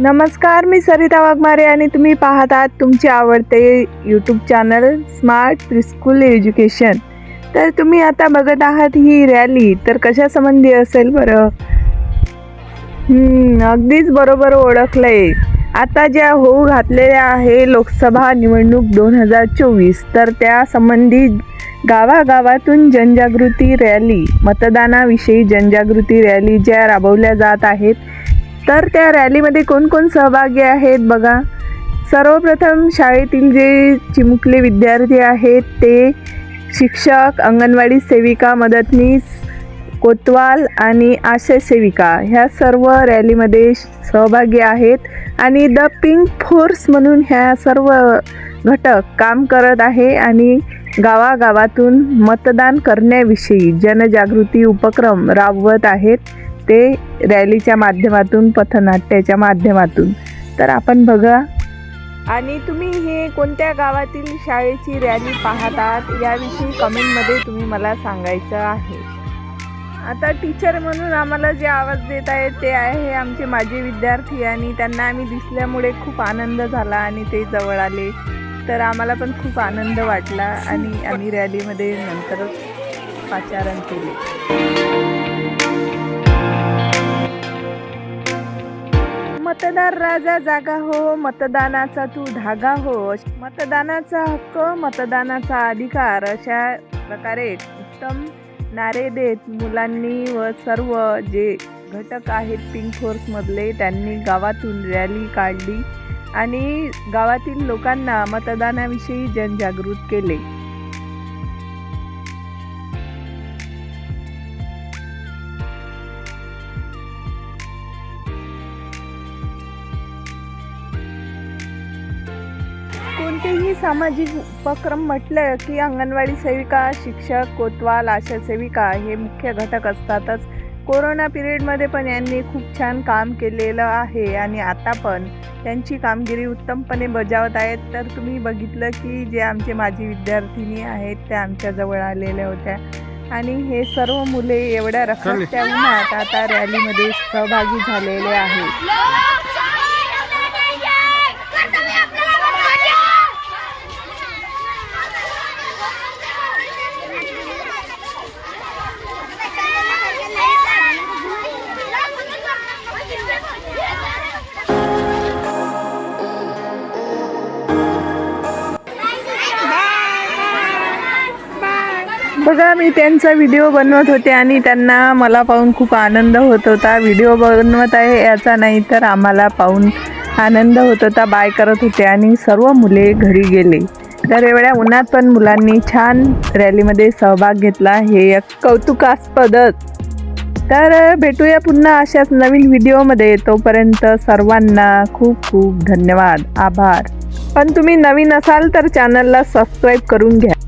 नमस्कार मी सरिता वाघमारे आणि तुम्ही पाहत आहात तुमचे आवडते YouTube channel smart preschool education तर तुम्ही आता बघत आहात ही रॅली तर कशासंबंधी असेल बरं? अगदीच बरोबर ओळखलंय. आता ज्या होऊ घातलेल्या आहे लोकसभा निवडणूक दोन हजार चोवीस तर त्यासंबंधी गावागावातून जनजागृती रॅली मतदानाविषयी जनजागृती रॅली ज्या राबवल्या जात आहेत तर त्या रॅलीमध्ये कोण कोण सहभागी आहेत बघा. सर्वप्रथम शाळेतील जे चिमुकले विद्यार्थी आहेत ते शिक्षक अंगणवाडी सेविका मदतनीस कोतवाल आणि आशय सेविका ह्या सर्व रॅलीमध्ये सहभागी आहेत आणि द पिंक फोर्स म्हणून ह्या सर्व घटक काम करत आहे आणि गावागावातून मतदान करण्याविषयी जनजागृती उपक्रम राबवत आहेत. ते रॅलीच्या माध्यमातून पथनाट्याच्या माध्यमातून. तर आपण बघा. आणि तुम्ही हे कोणत्या गावातील शाळेची रॅली पाहतात याविषयी कमेंटमध्ये तुम्ही मला सांगायचं आहे. आता टीचर म्हणून आम्हाला जे आवाज देत आहेत ते आहे आमचे माजी विद्यार्थी आणि त्यांना आम्ही दिसल्यामुळे खूप आनंद झाला आणि ते जवळ आले. तर आम्हाला पण खूप आनंद वाटला आणि आम्ही रॅलीमध्ये नंतर पाचारण केले. मतदार राजा जागा हो मतदानाचा तू धागा हो. मतदानाचा हक्क मतदानाचा अधिकार अशा प्रकारे उत्तम नारे देत मुलांनी व सर्व जे घटक आहेत पिंक फोर्समधले त्यांनी गावातून रॅली काढली आणि गावातील लोकांना मतदानाविषयी जनजागृत केले. कोणतेही सामाजिक उपक्रम म्हटलं की अंगणवाडी सेविका शिक्षक कोतवाल आशा सेविका हे मुख्य घटक असतातच. कोरोना पिरियडमध्ये पण यांनी खूप छान काम केलेलं आहे आणि आता पण त्यांची कामगिरी उत्तमपणे बजावत आहेत. तर तुम्ही बघितलं की जे आमचे माजी विद्यार्थिनी आहेत त्या आमच्याजवळ आलेल्या होत्या. आणि हे सर्व मुले एवढ्या रखडत्या उन्हात आता रॅलीमध्ये सहभागी झालेले आहेत. बघा मी त्यांचा व्हिडिओ बनवत होते आणि त्यांना मला पाहून खूप आनंद होत होता. व्हिडिओ बनवत आहे याचा नाही तर आम्हाला पाहून आनंद होत होता बाय करत होते आणि सर्व मुले घरी गेले. तर एवढ्या उन्हात पण मुलांनी छान रॅलीमध्ये सहभाग घेतला. हे एक कौतुकास्पदच तर भेटूया पुन्हा अशाच नवीन व्हिडिओमध्ये. तोपर्यंत सर्वांना खूप खूप धन्यवाद. आभार. पण तुम्ही नवीन असाल तर चॅनलला सबस्क्राईब करून घ्या.